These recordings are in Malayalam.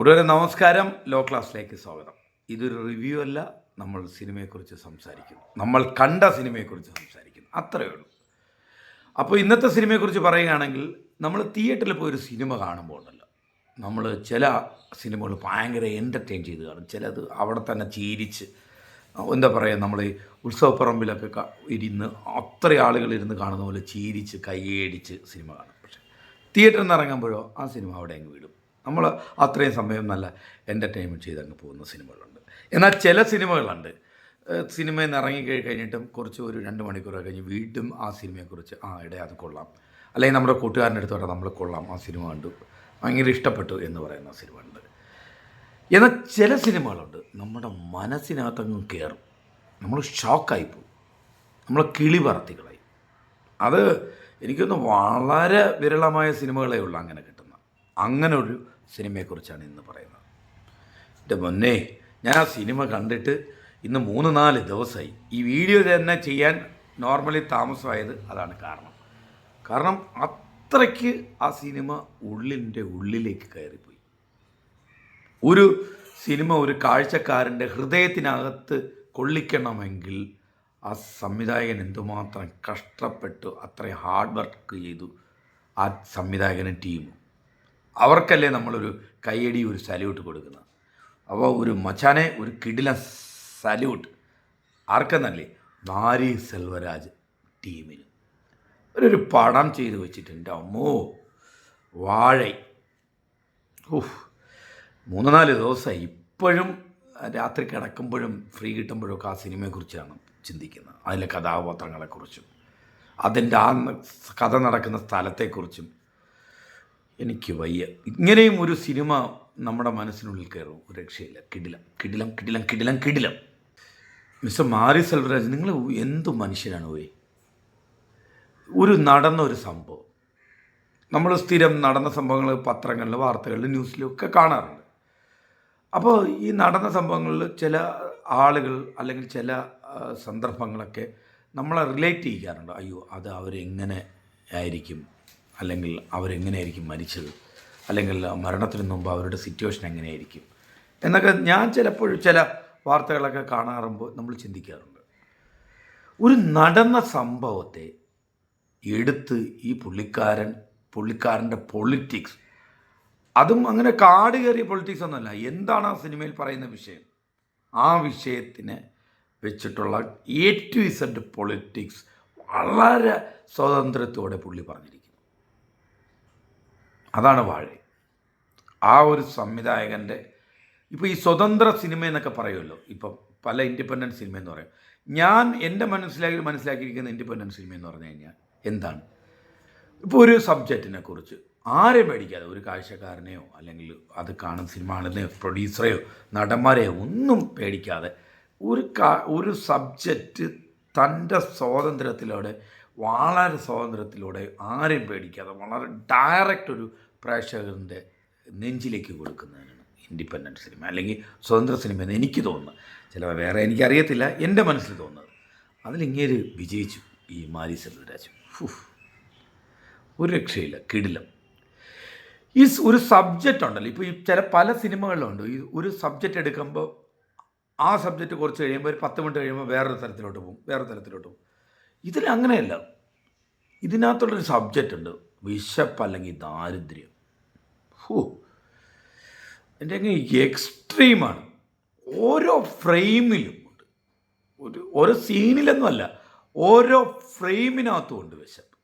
കൂട്ടുകാരെ നമസ്കാരം. ലോ ക്ലാസ്സിലേക്ക് സ്വാഗതം. ഇതൊരു റിവ്യൂ അല്ല നമ്മൾ സിനിമയെക്കുറിച്ച് സംസാരിക്കുന്നു. നമ്മൾ കണ്ട സിനിമയെക്കുറിച്ച് സംസാരിക്കുന്നു. അത്രയേ ഉള്ളൂ. അപ്പോൾ ഇന്നത്തെ സിനിമയെക്കുറിച്ച് പറയുകയാണെങ്കിൽ നമ്മൾ തിയേറ്ററിൽ പോയി ഒരു സിനിമ കാണുമ്പോൾ ഉണ്ടല്ലോ. നമ്മൾ ചില സിനിമകൾ ഭയങ്കര എന്റർടൈൻ ചെയ്ത് കാണും. ചിലത് അവിടെ തന്നെ ചീരിച്ച് എന്താ പറയുക നമ്മൾ ഈ ഉത്സവപ്പറമ്പിലൊക്കെ ഇരുന്ന് അത്ര ആളുകൾ ഇരുന്ന് കാണുന്ന പോലെ ചീരിച്ച് കൈയടിച്ച് സിനിമ കാണും. പക്ഷേ തിയേറ്ററിൽ നിന്ന് ഇറങ്ങുമ്പോഴോ ആ സിനിമ അവിടെ അങ്ങ് വിടും. നമ്മൾ അത്രയും സമയം നല്ല എന്റർടൈൻമെന്റ് ചെയ്ത് അങ്ങ് പോകുന്ന സിനിമകളുണ്ട്. എന്നാൽ ചില സിനിമകളുണ്ട്. സിനിമയിൽ നിന്ന് ഇറങ്ങി കഴി- കഴിഞ്ഞിട്ടും കുറച്ച് ഒരു രണ്ട് മണിക്കൂറൊക്കെ കഴിഞ്ഞ് വീണ്ടും ആ സിനിമയെക്കുറിച്ച് ആ ഇട അത് കൊള്ളാം. അല്ലെങ്കിൽ നമ്മുടെ കൂട്ടുകാരന്റെ അടുത്ത് പറയാം നമ്മൾ കൊള്ളാം ആ സിനിമ കണ്ടു. ഭയങ്കര ഇഷ്ടപ്പെട്ടു എന്ന് പറയുന്ന സിനിമ ഉണ്ട് എന്നാൽ ചില സിനിമകളുണ്ട് നമ്മുടെ മനസ്സിനകത്തങ്ങ് കയറും. നമ്മൾ ഷോക്കായി പോകും. നമ്മൾ കിളി പറത്തികളായി അത് എനിക്കൊന്ന് വളരെ വിരളമായ സിനിമകളേ ഉള്ളൂ അങ്ങനെ കിട്ടുന്ന. അങ്ങനെ ഒരു സിനിമയെക്കുറിച്ചാണ് ഇന്ന് പറയുന്നത്. എന്റെ മുന്നേ ഞാൻ ആ സിനിമ കണ്ടിട്ട് ഇന്ന് മൂന്ന് നാല് ദിവസമായി. ഈ വീഡിയോ തന്നെ ചെയ്യാൻ നോർമലി താമസമായത് അതാണ് കാരണം. കാരണം അത്രയ്ക്ക് ആ സിനിമ ഉള്ളിന്റെ ഉള്ളിലേക്ക് കയറിപ്പോയി. ഒരു സിനിമ ഒരു കാഴ്ചക്കാരന്റെ ഹൃദയത്തിനകത്ത് കൊള്ളിക്കണമെങ്കിൽ ആ സംവിധായകൻ എന്തുമാത്രം കഷ്ടപ്പെട്ടു അത്രയും ഹാർഡ് വർക്ക് ചെയ്തു ആ സംവിധായകനും ടീമും അവർക്കല്ലേ നമ്മളൊരു കയ്യടി ഒരു സല്യൂട്ട് കൊടുക്കുന്നത്. അപ്പോൾ ഒരു മച്ചാനെ ഒരു കിടിലൻ സല്യൂട്ട്. ആർക്കെന്നല്ലേ? നാരി സെൽവരാജ് ടീമിന്. ഒരു പടം ചെയ്ത് വെച്ചിട്ടുണ്ട്. അമ്മോ വാഴ. ഓഹ് മൂന്ന് നാല് ദിവസം ഇപ്പോഴും രാത്രി കിടക്കുമ്പോഴും ഫ്രീ കിട്ടുമ്പോഴൊക്കെ ആ സിനിമയെക്കുറിച്ചാണ് ചിന്തിക്കുന്നത്. അതിലെ കഥാപാത്രങ്ങളെക്കുറിച്ചും അതിന്റെ ആ കഥ നടക്കുന്ന സ്ഥലത്തെക്കുറിച്ചും. എനിക്ക് വയ്യ. ഇങ്ങനെയും ഒരു സിനിമ നമ്മുടെ മനസ്സിനുള്ളിൽ കയറും. രക്ഷയില്ല. കിടിലം കിടിലം കിടിലം കിടിലം കിടിലം. മിസ്റ്റർ മാരി സെൽവരാജ് നിങ്ങൾ എന്ത് മനുഷ്യനാണ് പോയി ഒരു നടന്ന ഒരു സംഭവം. നമ്മൾ സ്ഥിരം നടന്ന സംഭവങ്ങൾ പത്രങ്ങളിൽ വാർത്തകളിൽ ന്യൂസിലും ഒക്കെ കാണാറുണ്ട്. അപ്പോൾ ഈ നടന്ന സംഭവങ്ങളിൽ ചില ആളുകൾ അല്ലെങ്കിൽ ചില സന്ദർഭങ്ങളൊക്കെ നമ്മളെ റിലേറ്റ് ചെയ്യാറുണ്ട്. അയ്യോ അത് അവരെങ്ങനെ ആയിരിക്കും? അല്ലെങ്കിൽ അവരെങ്ങനെയായിരിക്കും മരിച്ചത്? അല്ലെങ്കിൽ മരണത്തിന് മുമ്പ് അവരുടെ സിറ്റുവേഷൻ എങ്ങനെയായിരിക്കും? എന്നൊക്കെ ഞാൻ ചിലപ്പോൾ ചില വാർത്തകളൊക്കെ കാണാറുമ്പോൾ നമ്മൾ ചിന്തിക്കാറുണ്ട്. ഒരു നടന്ന സംഭവത്തെ എടുത്ത് ഈ പുള്ളിക്കാരൻ പുള്ളിക്കാരന്റെ പൊളിറ്റിക്സ് അതും അങ്ങനെ കാട് കയറിയ പൊളിറ്റിക്സ് ഒന്നുമല്ല എന്താണ് ആ സിനിമയിൽ പറയുന്ന വിഷയം? ആ വിഷയത്തിന് വെച്ചിട്ടുള്ള എ ടു ഇസഡ് പൊളിറ്റിക്സ് വളരെ സ്വാതന്ത്ര്യത്തോടെ പുള്ളി പറഞ്ഞിരിക്കുന്നു. അതാണ് വാഴ. ആ ഒരു സംവിധായകന്റെ ഇപ്പോൾ ഈ സ്വതന്ത്ര സിനിമ എന്നൊക്കെ പറയുമല്ലോ. ഇപ്പം പല ഇൻഡിപെൻഡന്റ് സിനിമ എന്ന് പറയും. ഞാൻ എന്റെ മനസ്സിലാക്കി മനസ്സിലാക്കിയിരിക്കുന്ന ഇൻഡിപെൻഡന്റ് സിനിമ എന്ന് പറഞ്ഞു കഴിഞ്ഞാൽ എന്താണ്? ഇപ്പോൾ ഒരു സബ്ജക്റ്റിനെ കുറിച്ച് ആരെ പേടിക്കാതെ ഒരു കാഴ്ചക്കാരനെയോ അല്ലെങ്കിൽ അത് കാണുന്ന സിനിമ പ്രൊഡ്യൂസറെയോ നടന്മാരെയോ ഒന്നും പേടിക്കാതെ ഒരു ഒരു സബ്ജക്റ്റ് തന്റെ സ്വാതന്ത്ര്യത്തിലൂടെ വളരെ സ്വാതന്ത്ര്യത്തിലൂടെ ആരെയും പേടിക്കാതെ വളരെ ഡയറക്റ്റ് ഒരു പ്രേക്ഷകന്റെ നെഞ്ചിലേക്ക് കൊടുക്കുന്നതിനാണ് ഇൻഡിപെൻഡന്റ് സിനിമ അല്ലെങ്കിൽ സ്വതന്ത്ര സിനിമ എന്ന് എനിക്ക് തോന്നുന്നത്. ചിലപ്പോൾ വേറെ എനിക്കറിയത്തില്ല എന്റെ മനസ്സിൽ തോന്നുന്നത്. അതിലിങ്ങേര് വിജയിച്ചു ഈ മാരി സെൽവരാജ്. ഒരു രക്ഷയില്ല കിടിലം. ഈ ഒരു സബ്ജക്റ്റ് ഉണ്ടല്ലോ. ഇപ്പോൾ ഈ ചില പല സിനിമകളിലുണ്ട് ഈ ഒരു സബ്ജക്റ്റ് എടുക്കുമ്പോൾ ആ സബ്ജക്റ്റ് കുറച്ച് കഴിയുമ്പോൾ ഒരു പത്ത് മിനിറ്റ് കഴിയുമ്പോൾ വേറൊരു തരത്തിലോട്ട് പോകും വേറെ തരത്തിലോട്ട് പോകും. ഇതിൽ അങ്ങനെയല്ല. ഇതിനകത്തുള്ളൊരു സബ്ജക്റ്റ് ഉണ്ട്. വിശപ്പ് അല്ലെങ്കിൽ ദാരിദ്ര്യം. ഹൂ. എന്റെ അങ്ങ് എക്സ്ട്രീമാണ് ഓരോ ഫ്രെയിമിലും ഉണ്ട്. ഒരു ഓരോ സീനിലൊന്നുമല്ല ഓരോ ഫ്രെയിമിനകത്തും ഉണ്ട് വിശപ്പ്.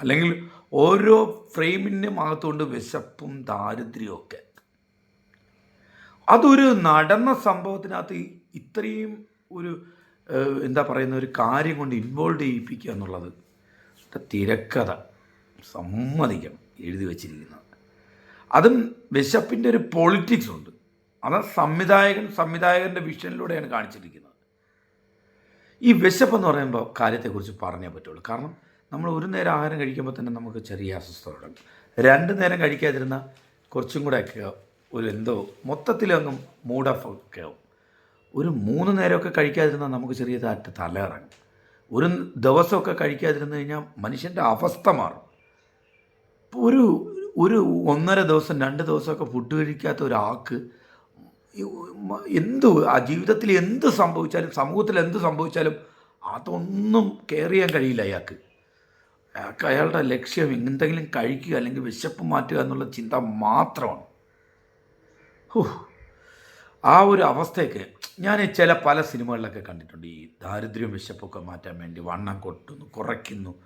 അല്ലെങ്കിൽ ഓരോ ഫ്രെയിമിന്റെ അകത്തുകൊണ്ട് വിശപ്പും ദാരിദ്ര്യവും ഒക്കെ. അതൊരു നടന്ന സംഭവത്തിനകത്ത് ഇത്രയും ഒരു എന്താ പറയുന്ന ഒരു കാര്യം കൊണ്ട് ഇൻവോൾവ് ചെയ്യിപ്പിക്കുക എന്നുള്ളത് തിരക്കഥ. സമ്മതിക്കണം. എഴുതി വച്ചിരിക്കുന്നത്. അതും വിശപ്പിന്റെ ഒരു പൊളിറ്റിക്സ് ഉണ്ട്. അത് സംവിധായകൻ സംവിധായകന്റെ വിഷനിലൂടെയാണ് കാണിച്ചിരിക്കുന്നത്. ഈ വിശപ്പ് എന്ന് പറയുമ്പോൾ കാര്യത്തെക്കുറിച്ച് പറഞ്ഞേ പറ്റുള്ളൂ. കാരണം നമ്മൾ ഒരു നേരം ആഹാരം കഴിക്കുമ്പോൾ തന്നെ നമുക്ക് ചെറിയ അസ്വസ്ഥത തുടങ്ങും രണ്ട് നേരം കഴിക്കാതിരുന്ന കുറച്ചും കൂടെ ഒരു എന്തോ മൊത്തത്തിലങ്ങും മൂഡ് ഓഫ് ഒക്കെ ഒരു മൂന്ന് നേരമൊക്കെ കഴിക്കാതിരുന്നാൽ നമുക്ക് ചെറിയ താറ്റ് തലയിറങ്ങും ഒരു ദിവസമൊക്കെ കഴിക്കാതിരുന്ന് കഴിഞ്ഞാൽ മനുഷ്യന്റെ അവസ്ഥ മാറും. ഇപ്പോൾ ഒരു ഒരു ഒന്നര ദിവസം രണ്ട് ദിവസമൊക്കെ ഫുഡ് കഴിക്കാത്ത ഒരാൾക്ക് എന്ത് ആ ജീവിതത്തിൽ എന്ത് സംഭവിച്ചാലും സമൂഹത്തിൽ എന്ത് സംഭവിച്ചാലും അതൊന്നും കെയർ ചെയ്യാൻ കഴിയില്ല അയാൾക്ക്. അയാൾക്ക് അയാളുടെ ലക്ഷ്യം എന്തെങ്കിലും കഴിക്കുക അല്ലെങ്കിൽ വിശപ്പ് മാറ്റുക എന്നുള്ള ചിന്ത മാത്രമാണ്. ആ ഒരു അവസ്ഥയൊക്കെ ഞാൻ ചില പല സിനിമകളിലൊക്കെ കണ്ടിട്ടുണ്ട്. ഈ ദാരിദ്ര്യം വിശപ്പൊക്കെ മാറ്റാൻ വേണ്ടി വണ്ണം കൊട്ടുന്നു കുറയ്ക്കുന്നു.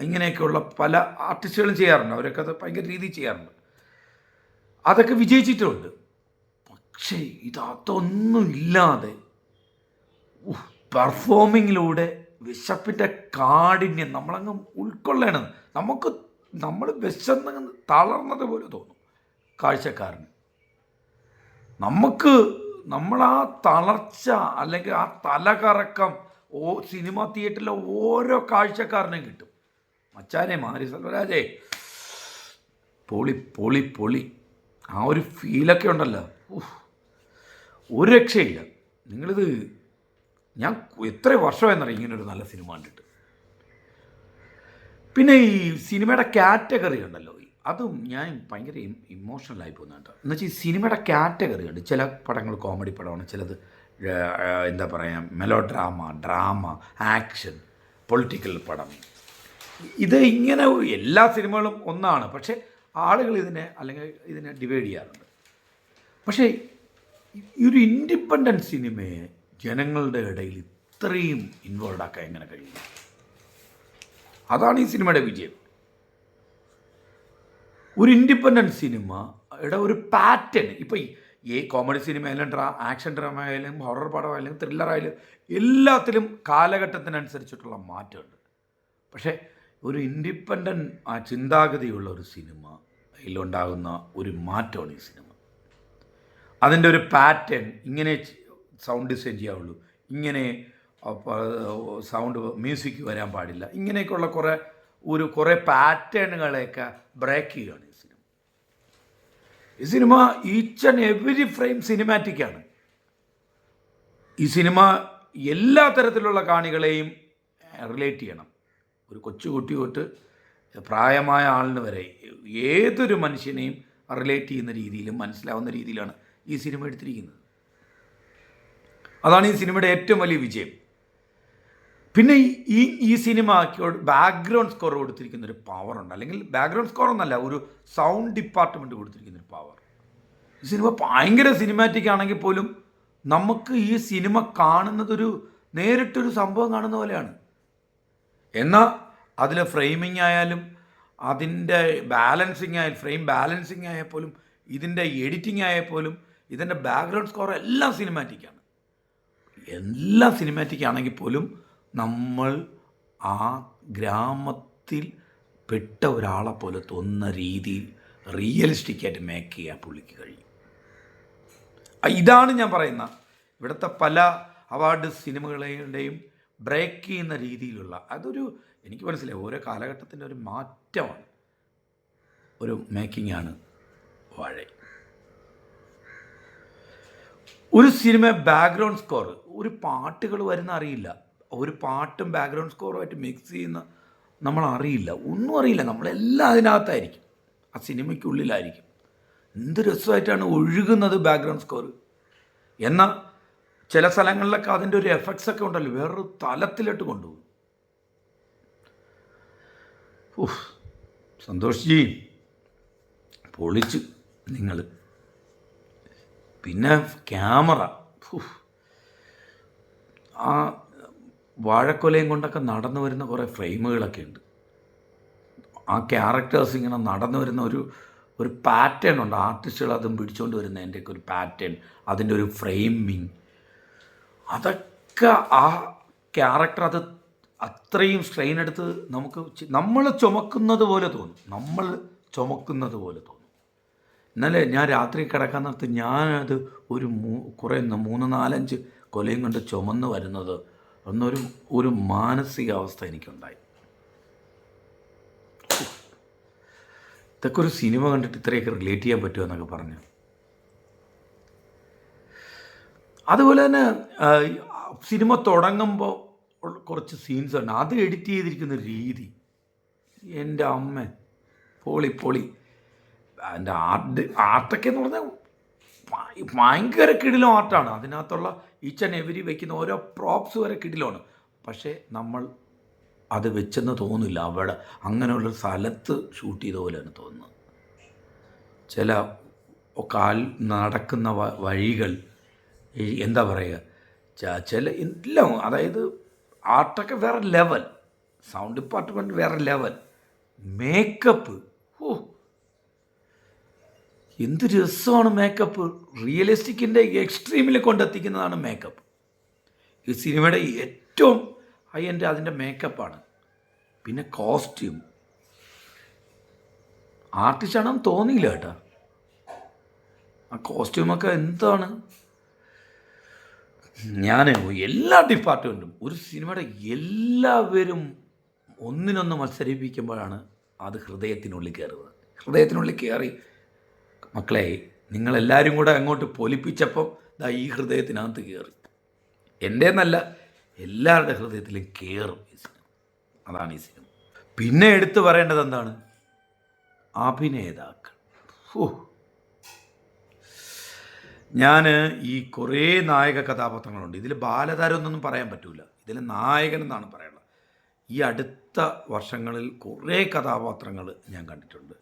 ഇങ്ങനെയൊക്കെയുള്ള പല ആർട്ടിസ്റ്റുകളും ചെയ്യാറുണ്ട്. അവരൊക്കെ അത് ഭയങ്കര രീതിയിൽ ചെയ്യാറുണ്ട്. അതൊക്കെ വിജയിച്ചിട്ടുണ്ട്. പക്ഷേ ഇത് അതൊന്നും ഇല്ലാതെ പെർഫോമിങ്ങിലൂടെ വിശപ്പിന്റെ കാഠിന്യം നമ്മളങ്ങ് ഉൾക്കൊള്ളണം. നമുക്ക് നമ്മൾ വിശന്ന് തളർന്നത് പോലെ തോന്നും. കാഴ്ചക്കാരന്. നമുക്ക് നമ്മൾ ആ തളർച്ച അല്ലെങ്കിൽ ആ തലകറക്കം ഓ സിനിമ തിയേറ്ററിലെ ഓരോ കാഴ്ചക്കാരനും കിട്ടും. മച്ചാനെ മാരി സെൽവരാജേ പൊളി പൊളി പൊളി. ആ ഒരു ഫീലൊക്കെ ഉണ്ടല്ലോ. ഒരു രക്ഷയില്ല. നിങ്ങളിത് ഞാൻ എത്ര വർഷമായെന്നറിയാം ഇങ്ങനെ ഒരു നല്ല സിനിമ കണ്ടിട്ട്. പിന്നെ ഈ സിനിമയുടെ കാറ്റഗറി ഉണ്ടല്ലോ. അതും ഞാൻ ഭയങ്കര ഇമോഷണലായി പോകുന്ന കേട്ടോ. എന്ന് വെച്ചാൽ ഈ സിനിമയുടെ കാറ്റഗറി ഉണ്ട് ചില പടങ്ങൾ കോമഡി പടമാണ് ചിലത് എന്താ പറയുക melodrama drama action political പടം. ഇത് ഇങ്ങനെ എല്ലാ സിനിമകളും ഒന്നാണ്. പക്ഷേ ആളുകൾ ഇതിനെ അല്ലെങ്കിൽ ഇതിനെ ഡിവൈഡ് ചെയ്യാറുണ്ട്. പക്ഷേ ഈ ഒരു ഇൻഡിപെൻഡന്റ് സിനിമയെ ജനങ്ങളുടെ ഇടയിൽ ഇത്രയും ഇൻവോൾവ് ആക്കാൻ എങ്ങനെ കഴിയും? അതാണ് ഈ സിനിമയുടെ വിജയം. ഒരു ഇൻഡിപെൻഡന്റ് സിനിമയുടെ ഒരു പാറ്റേൺ. ഇപ്പോൾ ഈ കോമഡി സിനിമ ആയാലും ഡ്രാ ആക്ഷൻ ഡ്രാമ ആയാലും ഹൊറർ പടമായാലും ത്രില്ലർ ആയാലും എല്ലാത്തിലും കാലഘട്ടത്തിനനുസരിച്ചിട്ടുള്ള മാറ്റമുണ്ട്. പക്ഷേ ഒരു ഇൻഡിപെൻഡന്റ് ആ ചിന്താഗതിയുള്ള ഒരു സിനിമ അതിലുണ്ടാകുന്ന ഒരു മാറ്റമാണ് ഈ സിനിമ. അതിന്റെ ഒരു പാറ്റേൺ ഇങ്ങനെ സൗണ്ട് ഡിസൈൻ ചെയ്യാവുള്ളൂ. ഇങ്ങനെ സൗണ്ട് മ്യൂസിക് വരാൻ പാടില്ല. ഇങ്ങനെയൊക്കെയുള്ള കുറേ ഒരു കുറേ പാറ്റേണുകളെയൊക്കെ ബ്രേക്ക് ചെയ്യുകയാണ് ഈ സിനിമ. ഈ cinema each and every frame സിനിമാറ്റിക്കാണ് ഈ സിനിമ എല്ലാ തരത്തിലുള്ള കാണികളെയും റിലേറ്റ് ചെയ്യണം. ഒരു കൊച്ചുകുട്ടി തൊട്ട് പ്രായമായ ആളിന് വരെ ഏതൊരു മനുഷ്യനെയും റിലേറ്റ് ചെയ്യുന്ന രീതിയിലും മനസ്സിലാവുന്ന രീതിയിലാണ് ഈ സിനിമ എടുത്തിരിക്കുന്നത്. അതാണ് ഈ സിനിമയുടെ ഏറ്റവും വലിയ വിജയം. പിന്നെ ഈ- ഈ സിനിമയ്ക്ക് ബാക്ക്ഗ്രൗണ്ട് സ്കോർ കൊടുത്തിരിക്കുന്ന ഒരു പവർ ഉണ്ട്. അല്ലെങ്കിൽ ബാക്ക്ഗ്രൗണ്ട് സ്കോർ ഒന്നല്ല ഒരു സൗണ്ട് ഡിപ്പാർട്ട്മെന്റ് കൊടുത്തിരിക്കുന്ന ഒരു പവർ ഈ സിനിമ ഭയങ്കര സിനിമാറ്റിക് ആണെങ്കിൽ പോലും നമുക്ക് ഈ സിനിമ കാണുന്നതൊരു നേരിട്ടൊരു സംഭവം കാണുന്ന പോലെയാണ്. എന്നാൽ അതിലെ ഫ്രെയിമിംഗ് ആയാലും അതിന്റെ ബാലൻസിങ് ആയാലും ഫ്രെയിം ബാലൻസിങ് ആയാൽ പോലും ഇതിന്റെ എഡിറ്റിംഗ് ആയാൽ പോലും ഇതിന്റെ ബാക്ക്ഗ്രൗണ്ട് സ്കോർ എല്ലാം സിനിമാറ്റിക്കാണ് എല്ലാം സിനിമാറ്റിക് ആണെങ്കിൽ പോലും നമ്മൾ ആ ഗ്രാമത്തിൽ പെട്ട ഒരാളെ പോലെ തോന്നുന്ന രീതിയിൽ റിയലിസ്റ്റിക്കായിട്ട് മേക്ക് ചെയ്യാൻ പുള്ളിക്ക് കഴിയും. ഇതാണ് ഞാൻ പറയുന്ന ഇവിടുത്തെ പല അവാർഡ് സിനിമകളുടെയും ബ്രേക്ക് ചെയ്യുന്ന രീതിയിലുള്ള അതൊരു എനിക്ക് മനസ്സിലായി. ഓരോ കാലഘട്ടത്തിന്റെ ഒരു മാറ്റമാണ്. ഒരു മേക്കിംഗ് ആണ് വാഴ. ഒരു സിനിമ ബാക്ക്ഗ്രൗണ്ട് സ്കോർ ഒരു പാട്ടുകൾ വരുന്ന അറിയില്ല. ഒരു പാട്ടും ബാക്ക്ഗ്രൗണ്ട് സ്കോറുമായിട്ട് മിക്സ് ചെയ്യുന്ന നമ്മൾ അറിയില്ല ഒന്നും അറിയില്ല. നമ്മളെല്ലാം അതിനകത്തായിരിക്കും. ആ സിനിമയ്ക്കുള്ളിലായിരിക്കും. എന്ത് രസമായിട്ടാണ് ഒഴുകുന്നത് ബാക്ക്ഗ്രൗണ്ട് സ്കോർ എന്നാൽ ചില സ്ഥലങ്ങളിലൊക്കെ അതിന്റെ ഒരു എഫക്ട്സ് ഒക്കെ ഉണ്ടല്ലോ. വേറൊരു തലത്തിലോട്ട് കൊണ്ടുപോകും. ഓഹ് സന്തോഷ് ജി പൊളിച്ച് നിങ്ങൾ. പിന്നെ ക്യാമറ. ആ വാഴക്കൊലയും കൊണ്ടൊക്കെ നടന്നു വരുന്ന കുറേ ഫ്രെയിമുകളൊക്കെ ഉണ്ട്. ആ ക്യാരക്ടേഴ്സ് ഇങ്ങനെ നടന്നു വരുന്ന ഒരു ഒരു പാറ്റേൺ ഉണ്ട്. ആർട്ടിസ്റ്റുകൾ അതും പിടിച്ചുകൊണ്ട് വരുന്നതിന്റെയൊക്കെ ഒരു പാറ്റേൺ അതിന്റെ ഒരു ഫ്രെയിമിങ് അതൊക്കെ ആ ക്യാരക്ടർ അത് അത്രയും സ്ട്രെയിൻ എടുത്ത് നമുക്ക് നമ്മൾ ചുമക്കുന്നത് പോലെ തോന്നും. നമ്മൾ ചുമക്കുന്നത് പോലെ തോന്നും. ഇന്നലെ ഞാൻ രാത്രി കിടക്കാൻ നേരത്ത് ഞാനത് ഒരു മൂ കുറേ മൂന്ന് നാലഞ്ച് കൊലയും കൊണ്ട് ചുമന്ന് വരുന്നത് എന്നൊരു ഒരു മാനസികാവസ്ഥ എനിക്കുണ്ടായി. ഇതൊക്കെ ഒരു സിനിമ കണ്ടിട്ട് ഇത്രയൊക്കെ റിലേറ്റ് ചെയ്യാൻ പറ്റുമോ എന്നൊക്കെ പറഞ്ഞു. അതുപോലെ തന്നെ സിനിമ തുടങ്ങുമ്പോൾ കുറച്ച് സീൻസ് ഉണ്ട്. അത് എഡിറ്റ് ചെയ്തിരിക്കുന്ന രീതി. എന്റെ അമ്മ പൊളി പൊളി. അതിന്റെ ആർട്ട് ആർട്ടൊക്കെ എന്ന് പറഞ്ഞാൽ ഭയങ്കര കിടിലം ആർട്ടാണ് അതിനകത്തുള്ള ഈച്ച് ആൻഡ് എവരി വയ്ക്കുന്ന ഓരോ പ്രോപ്സ് വരെ കിടിലാണ്. പക്ഷേ നമ്മൾ അത് വെച്ചെന്ന് തോന്നില്ല അവിടെ അങ്ങനെയുള്ള സ്ഥലത്ത് ഷൂട്ട് ചെയ്ത പോലെയാണ് തോന്നുന്നത്. ചില കാൽ നടക്കുന്ന വഴികൾ എന്താ പറയുക? ചില എല്ലാം അതായത് ആർട്ടൊക്കെ വേറെ ലെവൽ സൗണ്ട് ഡിപ്പാർട്ട്മെന്റ് വേറെ ലെവൽ മേക്കപ്പ് ഓ എന്ത് രസമാണ് മേക്കപ്പ് റിയലിസ്റ്റിക്കിന്റെ എക്സ്ട്രീമിൽ കൊണ്ടെത്തിക്കുന്നതാണ് മേക്കപ്പ് ഈ സിനിമയുടെ ഏറ്റവും ഹൈ എന്റെ അതിന്റെ മേക്കപ്പാണ് പിന്നെ കോസ്റ്റ്യൂം ആർട്ടിസ്റ്റാണെന്ന് തോന്നിയില്ല കേട്ടോ. ആ കോസ്റ്റ്യൂമൊക്കെ എന്താണ്? ഞാൻ എല്ലാ ഡിപ്പാർട്ട്മെന്റും ഒരു സിനിമയുടെ എല്ലാവരും ഒന്നിനൊന്ന് മത്സരിപ്പിക്കുമ്പോഴാണ് അത് ഹൃദയത്തിനുള്ളിൽ കയറുന്നത്. ഹൃദയത്തിനുള്ളിൽ കയറി മക്കളെ നിങ്ങളെല്ലാവരും കൂടെ അങ്ങോട്ട് പൊലിപ്പിച്ചപ്പം ദാ ഈ ഹൃദയത്തിനകത്ത് കയറി എന്റെ എന്നല്ല എല്ലാവരുടെ ഹൃദയത്തിലും കയറും ഈ സിനിമ. അതാണ് ഈ സിനിമ. പിന്നെ എടുത്തു പറയേണ്ടത് എന്താണ്? അഭിനേതാക്കൾ. ഞാൻ ഈ കുറേ നായക കഥാപാത്രങ്ങളുണ്ട്. ഇതിൽ ബാലതാരം എന്നൊന്നും പറയാൻ പറ്റൂല. ഇതിൽ നായകൻ എന്നാണ് പറയാനുള്ളത് ഈ അടുത്ത വർഷങ്ങളിൽ കുറേ കഥാപാത്രങ്ങൾ ഞാൻ കണ്ടിട്ടുണ്ട്.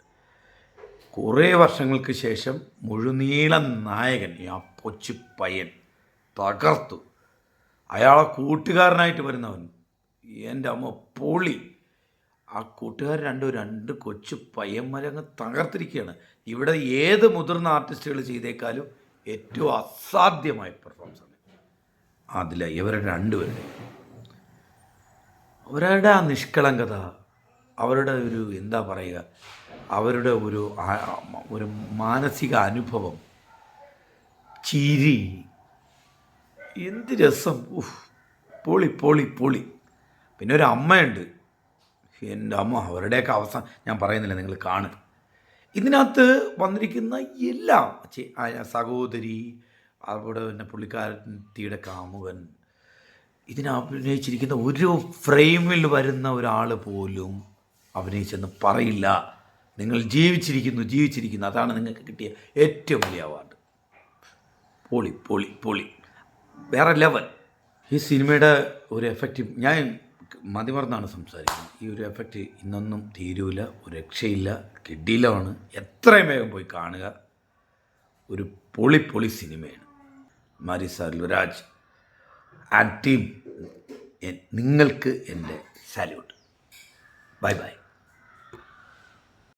കുറേ വർഷങ്ങൾക്ക് ശേഷം മുഴുനീളം നായകൻ ആ കൊച്ചു പയ്യൻ തകർത്തു. അയാളെ കൂട്ടുകാരനായിട്ട് വരുന്നവൻ എന്റെ അമ്മ പൊളി. ആ കൂട്ടുകാർ രണ്ടും രണ്ട് കൊച്ചു പയ്യന്മാരെ അങ്ങ് തകർത്തിരിക്കുകയാണ്. ഇവിടെ ഏത് മുതിർന്ന ആർട്ടിസ്റ്റുകൾ ചെയ്തേക്കാളും ഏറ്റവും അസാധ്യമായ പെർഫോമൻസ് ആണ്. അതില്ല ഇവരുടെ രണ്ടുപേരുടെ അവരുടെ ആ നിഷ്കളങ്കത അവരുടെ ഒരു എന്താ പറയുക അവരുടെ ഒരു ഒരു മാനസിക അനുഭവം. ചിരി. എന്ത് രസം. ഉഫ്. പൊളി പൊളി പൊളി. പിന്നെ ഒരു അമ്മയുണ്ട്. എന്റെ അമ്മ അവരുടെയൊക്കെ അവസാനം ഞാൻ പറയുന്നില്ല നിങ്ങൾ കാണുക. ഇതിനകത്ത് വന്നിരിക്കുന്ന എല്ലാം സഹോദരി അവിടെ പിന്നെ പുള്ളിക്കാരത്തിയുടെ കാമുകൻ ഇതിനഭിനയിച്ചിരിക്കുന്ന ഒരു ഫ്രെയിമിൽ വരുന്ന ഒരാൾ പോലും അഭിനയിച്ചെന്ന് പറയില്ല. നിങ്ങൾ ജീവിച്ചിരിക്കുന്നു ജീവിച്ചിരിക്കുന്നു. അതാണ് നിങ്ങൾക്ക് കിട്ടിയ ഏറ്റവും വലിയ അവാർഡ് പൊളി പൊളി പൊളി. വേറെ ലെവൽ ഈ സിനിമയുടെ ഒരു എഫക്റ്റ് ഞാൻ മതിമറന്നാണ് സംസാരിക്കുന്നത്. ഈ ഒരു എഫക്റ്റ് ഇന്നൊന്നും തീരൂല ഒരു രക്ഷയില്ല കിഡിയിലാണ് എത്രയും വേഗം പോയി കാണുക. ഒരു പൊളി പൊളി സിനിമയാണ്. മാരിസ ലുരാജ് ആൻഡ് ടീം നിങ്ങൾക്ക് എന്റെ സാല്യൂട്ട് ബൈ ബൈ.